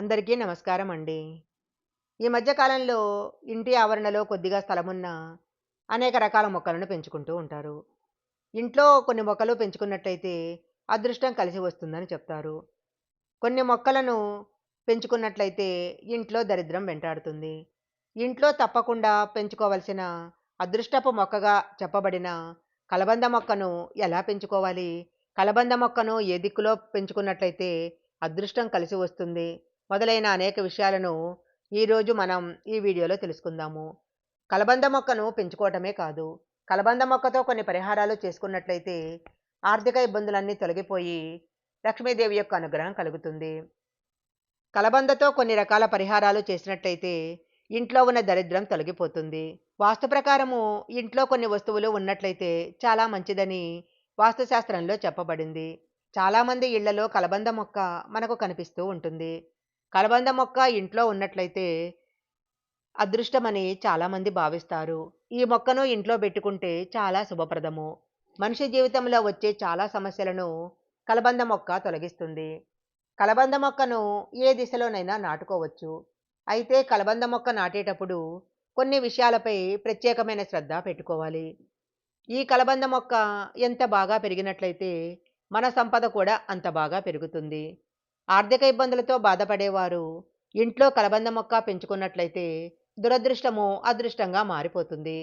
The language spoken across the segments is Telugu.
అందరికీ నమస్కారం అండి. ఈ మధ్యకాలంలో ఇంటి ఆవరణలో కొద్దిగా స్థలమున్న అనేక రకాల మొక్కలను పెంచుకుంటూ ఉంటారు. ఇంట్లో కొన్ని మొక్కలు పెంచుకున్నట్లయితే అదృష్టం కలిసి వస్తుందని చెప్తారు. కొన్ని మొక్కలను పెంచుకున్నట్లయితే ఇంట్లో దరిద్రం వెంటాడుతుంది. ఇంట్లో తప్పకుండా పెంచుకోవలసిన అదృష్టపు మొక్కగా చెప్పబడిన కలబంద మొక్కను ఎలా పెంచుకోవాలి? కలబంద మొక్కను ఏ దిక్కులో పెంచుకున్నట్లయితే అదృష్టం కలిసి వస్తుంది? మొదలైన అనేక విషయాలను ఈరోజు మనం ఈ వీడియోలో తెలుసుకుందాము. కలబంద మొక్కను పెంచుకోవటమే కాదు కలబంద మొక్కతో కొన్ని పరిహారాలు చేసుకున్నట్లయితే ఆర్థిక ఇబ్బందులన్నీ తొలగిపోయి లక్ష్మీదేవి యొక్క అనుగ్రహం కలుగుతుంది. కలబందతో కొన్ని రకాల పరిహారాలు చేసినట్లయితే ఇంట్లో ఉన్న దరిద్రం తొలగిపోతుంది. వాస్తు ప్రకారము ఇంట్లో కొన్ని వస్తువులు ఉన్నట్లయితే చాలా మంచిదని వాస్తుశాస్త్రంలో చెప్పబడింది. చాలామంది ఇళ్ళలో కలబంద మొక్క మనకు కనిపిస్తూ ఉంటుంది. కలబంద మొక్క ఇంట్లో ఉన్నట్లయితే అదృష్టమని చాలామంది భావిస్తారు. ఈ మొక్కను ఇంట్లో పెట్టుకుంటే చాలా శుభప్రదము. మనిషి జీవితంలో వచ్చే చాలా సమస్యలను కలబంద మొక్క తొలగిస్తుంది. కలబంద మొక్కను ఏ దిశలోనైనా నాటుకోవచ్చు. అయితే కలబంద మొక్క నాటేటప్పుడు కొన్ని విషయాలపై ప్రత్యేకమైన శ్రద్ధ పెట్టుకోవాలి. ఈ కలబంద మొక్క ఎంత బాగా పెరిగినట్లయితే మన సంపద కూడా అంత బాగా పెరుగుతుంది. ఆర్థిక ఇబ్బందులతో బాధపడేవారు. ఇంట్లో కలబంద మొక్క పెంచుకున్నట్లయితే దురదృష్టము అదృష్టంగా మారిపోతుంది.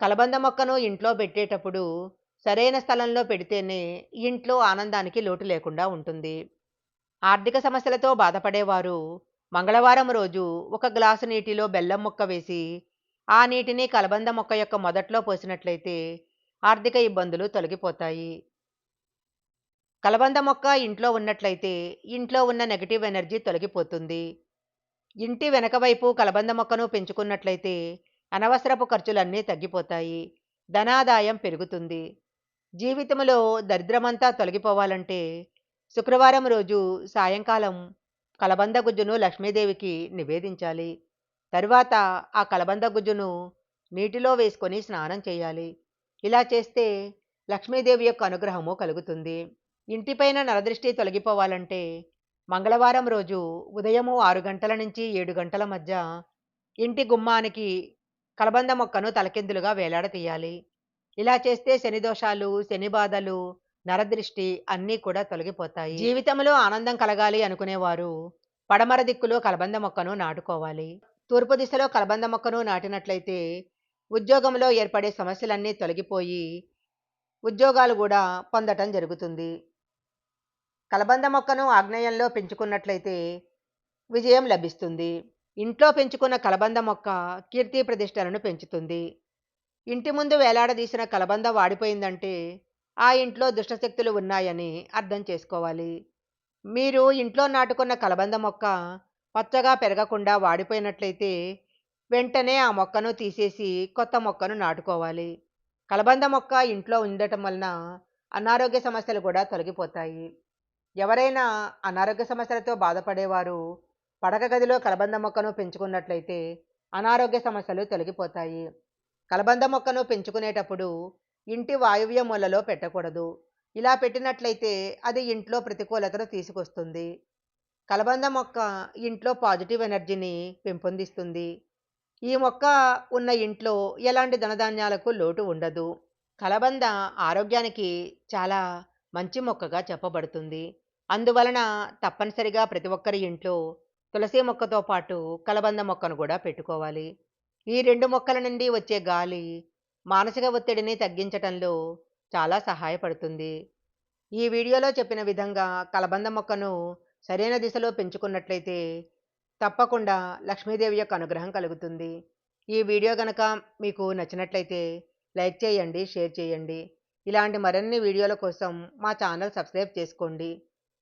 కలబంద మొక్కను ఇంట్లో పెట్టేటప్పుడు సరైన స్థలంలో పెడితేనే ఇంట్లో ఆనందానికి లోటు లేకుండా ఉంటుంది. ఆర్థిక సమస్యలతో బాధపడేవారు మంగళవారం రోజు ఒక గ్లాసు నీటిలో బెల్లం ముక్క వేసి ఆ నీటిని కలబంద మొక్క యొక్క మొదట్లో పోసినట్లయితే ఆర్థిక ఇబ్బందులు తొలగిపోతాయి. కలబంద మొక్క ఇంట్లో ఉన్నట్లయితే ఇంట్లో ఉన్న నెగటివ్ ఎనర్జీ తొలగిపోతుంది. ఇంటి వెనక వైపు కలబంద మొక్కను పెంచుకున్నట్లయితే అనవసరపు ఖర్చులన్నీ తగ్గిపోతాయి. ధనాదాయం పెరుగుతుంది. జీవితంలో దరిద్రమంతా తొలగిపోవాలంటే శుక్రవారం రోజు సాయంకాలం కలబంద గుజ్జును లక్ష్మీదేవికి నివేదించాలి. తరువాత ఆ కలబంద గుజ్జును నీటిలో వేసుకొని స్నానం చేయాలి. ఇలా చేస్తే లక్ష్మీదేవి యొక్క అనుగ్రహము కలుగుతుంది. ఇంటిపైన నరదృష్టి తొలగిపోవాలంటే మంగళవారం రోజు ఉదయము ఆరు గంటల నుంచి ఏడు గంటల మధ్య ఇంటి గుమ్మానికి కలబంద మొక్కను తలకిందులుగా వేలాడతీయాలి. ఇలా చేస్తే శని దోషాలు శని బాధలు నరదృష్టి అన్నీ కూడా తొలగిపోతాయి. జీవితంలో ఆనందం కలగాలి అనుకునేవారు పడమర దిక్కులో కలబంద మొక్కను నాటుకోవాలి. తూర్పు దిశలో కలబంద మొక్కను నాటినట్లయితే ఉద్యోగంలో ఏర్పడే సమస్యలన్నీ తొలగిపోయి ఉద్యోగాలు కూడా పొందటం జరుగుతుంది. కలబంద మొక్కను ఆగ్నేయంలో పెంచుకున్నట్లయితే విజయం లభిస్తుంది. ఇంట్లో పెంచుకున్న కలబంద మొక్క కీర్తి ప్రతిష్టలను పెంచుతుంది. ఇంటి ముందు వేలాడదీసిన కలబంద వాడిపోయిందంటే ఆ ఇంట్లో దుష్టశక్తులు ఉన్నాయని అర్థం చేసుకోవాలి. మీరు ఇంట్లో నాటుకున్న కలబంద మొక్క పచ్చగా పెరగకుండా వాడిపోయినట్లయితే వెంటనే ఆ మొక్కను తీసేసి కొత్త మొక్కను నాటుకోవాలి. కలబంద మొక్క ఇంట్లో ఉండటం వలన అనారోగ్య సమస్యలు కూడా తొలగిపోతాయి. ఎవరైనా అనారోగ్య సమస్యలతో బాధపడేవారు పడక గదిలో కలబంద మొక్కను పెంచుకున్నట్లయితే అనారోగ్య సమస్యలు తొలగిపోతాయి. కలబంద మొక్కను పెంచుకునేటప్పుడు ఇంటి వాయువ్య మూలలో పెట్టకూడదు. ఇలా పెట్టినట్లయితే అది ఇంట్లో ప్రతికూలతను తీసుకొస్తుంది. కలబంద మొక్క ఇంట్లో పాజిటివ్ ఎనర్జీని పెంపొందిస్తుంది. ఈ మొక్క ఉన్న ఇంట్లో ఎలాంటి ధనధాన్యాలకు లోటు ఉండదు. కలబంద ఆరోగ్యానికి చాలా మంచి మొక్కగా చెప్పబడుతుంది. అందువలన తప్పనిసరిగా ప్రతి ఒక్కరి ఇంట్లో తులసి మొక్కతో పాటు కలబంద మొక్కను కూడా పెట్టుకోవాలి. ఈ రెండు మొక్కల నుండి వచ్చే గాలి మానసిక ఒత్తిడిని తగ్గించటంలో చాలా సహాయపడుతుంది. ఈ వీడియోలో చెప్పిన విధంగా కలబంద మొక్కను సరైన దిశలో పెంచుకున్నట్లయితే తప్పకుండా లక్ష్మీదేవి యొక్క అనుగ్రహం కలుగుతుంది. ఈ వీడియో కనుక మీకు నచ్చినట్లయితే లైక్ చేయండి షేర్ చేయండి. ఇలాంటి మరిన్ని వీడియోల కోసం మా ఛానల్ సబ్స్క్రైబ్ చేసుకోండి.